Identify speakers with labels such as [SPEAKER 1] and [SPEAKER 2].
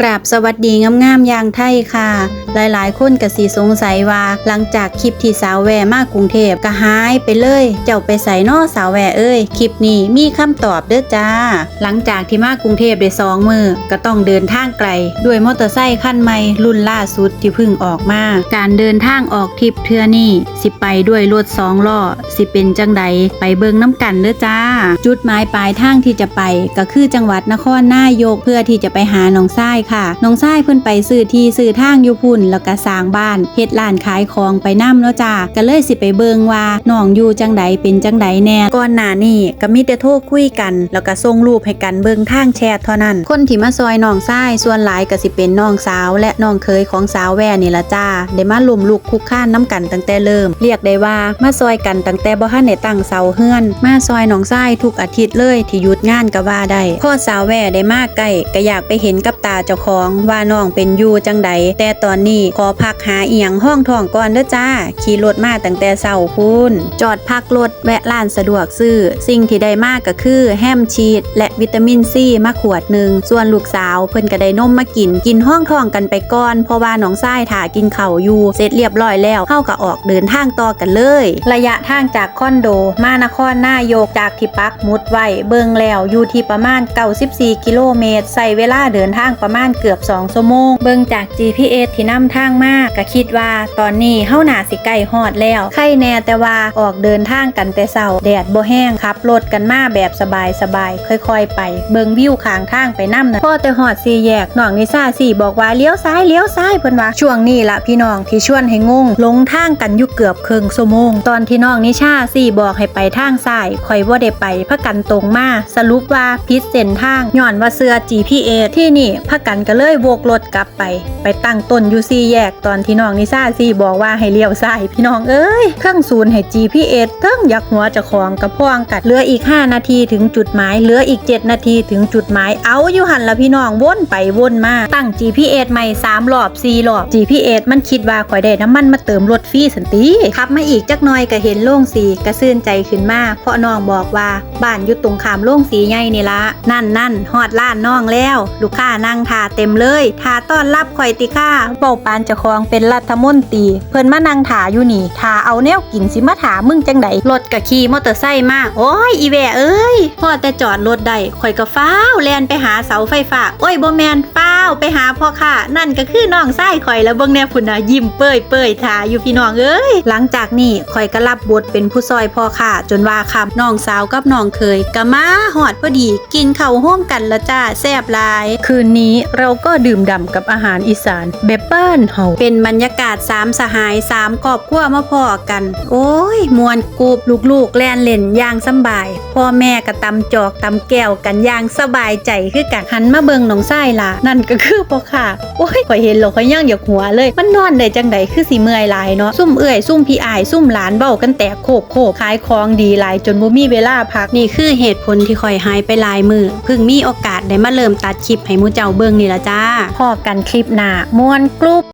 [SPEAKER 1] กราบสวัสดีงามๆอย่างไทยค่ะ หลายๆ คนก็สิสงสัยว่า หลังจากคลิปที่สาวแวมากกรุงเทพก็หายไปเลย เจ้าไปใส่นอสาวแวเอ้ยคลิปนี้มีคำตอบเด้อจ้า หลังจากที่มากรุงเทพได้สองมือก็ต้องเดินทางไกล ด้วยมอเตอร์ไซค์คันใหม่รุ่นล่าสุดที่เพิ่งออกมา การเดินทางออกทริปเทื่อนี่สิไปด้วยรถสองล้อสิเป็นจังใดไปเบิงน้ำกันเด้อจ้า จุดหมายปลายทางที่จะไปก็คือจังหวัดนครนายกเพื่อที่จะไปหาน้องทรายค่ะ น้องทรายเพิ่นไปซื้อที่ซื้อทางอยู่พุ่นแล้วก็สร้างบ้านเฮ็ดร้านขายของไปนำเนาะจ้าก็เลยสิไปเบิงว่าน้องอยู่จังใดเป็นจังใดแน่ก่อนหน้านี้ก็มีแต่โทรคุยกัน แล้วก็ส่งรูปให้กันเบิงทางแชทเท่านั้น คนที่มาซอยน้องทรายส่วนหลายก็สิเป็นน้องสาว และน้องเคยของสาวแว่นี่ละจ้าได้มาลุมลูกคุกค้านน้ำกันตั้งแต่เริ่ม เรียกได้ว่ามาซอยกันตั้งแต่บ่ทันได้ตั้งเสาเฮือนมาซอยน้องทรายทุกอาทิตย์เลยที่หยุดงานก็ว่าได้พ่อสาวแว่ได้มากใกล้ก็อยากไปเห็นกับตาเจ้าของว่าน้องเป็นอยู่จังใดแต่ตอนนี้ขอพักหาเอียงห้องทองก่อนเด้อจ้า ขี่รถมาตั้งแต่เช้าพูนจอดพักรถแวะร้านสะดวกซื้อ สิ่งที่ได้มากก็คือแฮมชีสและวิตามินซีมาขวดหนึ่งส่วนลูกสาวเพิ่นก็ได้นมมากินกินห้องทองกันไปก่อนเพราะว่าน้องทรายถ่ากินเข่าอยู่เสร็จเรียบร้อยแล้วเข้ากับออกเดินทางต่อกันเลย ระยะทางจากคอนโด มานครนายกจากที่ปักมุดไว้เบิงแล้วอยู่ที่ประมาณ 94 กิโลเมตรใส่เวลาเดินทางประมาณเกือบ2ชั่วโมง เบิ่งจาก GPS ที่นำทางมากก็คิดว่าตอนนี้เฮาหนาสิใกล้ฮอดแล้ว ใครแน่แต่ว่าออกเดินทางกันแต่เช้าแดดบ่แห้งขับรถกันมาแบบสบายๆค่อย ๆ ไป เบิ่งวิวข้างทางไปนํนะพอแต่ฮอดสี่แยกน้องนิซ่าสี่บอกว่าเลี้ยวซ้ายเลี้ยวซ้ายเพิ่นว่าช่วงนี้ละพี่น้องที่ชวนให้งงลงทางกันอยู่เกือบครึ่งชั่วโมง ตอนที่น้องนิชาสี่บอกให้ไปทางซ้ายข่อยบ่าได้ไปพากันตรงมาสรุปว่าพิษเส้นทางย้อนว่าเสื้อ GPS ที่นี่พากันก็เลยโวกรถกลับไป ไปตั้งต้นอยู่สี่แยกตอนที่น้องนิซ่าสี่บอกว่าให้เลี้ยวซ้ายพี่น้องเอ้ยเครื่องศูนย์ให้ GPS เทั้งอยากหัวจะของกระพ่วงกัดเหลืออีก 5 นาทีถึงจุดหมายเหลืออีก 7 นาทีถึงจุดหมายเอาอยู่หันละพี่น้องวนไปวนมาตั้ง GPS ใหม่3รอบ4รอบ GPS มันคิดว่าข่อยได้น้ำมันมาเติมรถฟรีสันติขับมาอีกจักหน่อยก็เห็นโล่งสีกระซื่นใจขึ้นมาเพราะน้องบอกว่า บ้านอยู่ตรงขามโล่งสีใหญ่นี่ละนั่นนั่นฮอดล้านน้องแล้ว ลูกค้านั่งทาเต็มเลยทาต้อนรับข่อยติค่าเป่าปานจะคลองเป็นรัฐมนตรีเพิ่นมานั่งถาอยู่นี่ทาเอาแนวกินสิมาถามึงจังไดรถกะขี่มอเตอร์ไซค์มาโอ้ยอีแวเอ้ยพอแต่จอดรถได้ข่อยก็ฟ้าวแลนไปหาเสาไฟฟ้าโอ้ยบ่แมนฟ้าวไปหาพ่อค่ะ นั่นก็คือน้องไส้ข่อยแล้วเบิ่งแน่พุ่นน่ะยิ้มเป้ยเป้ยทาอยู่พี่น้องเอ้ยหลังจากนี้ข่อยก็รับบทเป็นผู้ซอยพ่อค่ะ จนว่าคำน้องสาวกับน้องเคยก็มาหอดพอดี กินข้าวร่วมกันละจ้าแซ่บลาย คืนนี้เราก็ดื่มด่ำกับอาหารอีสานแบบบ้านเฮาเป็นบรรยากาศสามสหายสามครอบครัวมาพอกัน โอ้ยมวนกูบลูกๆแล่นเล่นย่างสบาย พ่อแม่ก็ตำจอกตำแก้วกันย่างสบายใจคือกันหันมาเบิงนองไส้ล่ะ นั่นก็คือพ่อค่ะโอ้ยข่อยเห็นแล้วข่อยย่างอยากหัวเลย มันนอนได้จังใดคือสิเมื่อยหลายเนาะซุ่มเอื่อยซุ่มพี่อายซุ่มหลานเบ้ากันแตกโคกโคกขายของดีหลายจนบ่มีเวลาพักนี่คือเหตุผลที่คอยหายไปลายมือเพิ่งมีโอกาสได้มาเริ่มตัดคลิปให้มูเจ้าเบิ่งนี่ละจ้า พอกันคลิปหน้าม่วนกรุ๊ป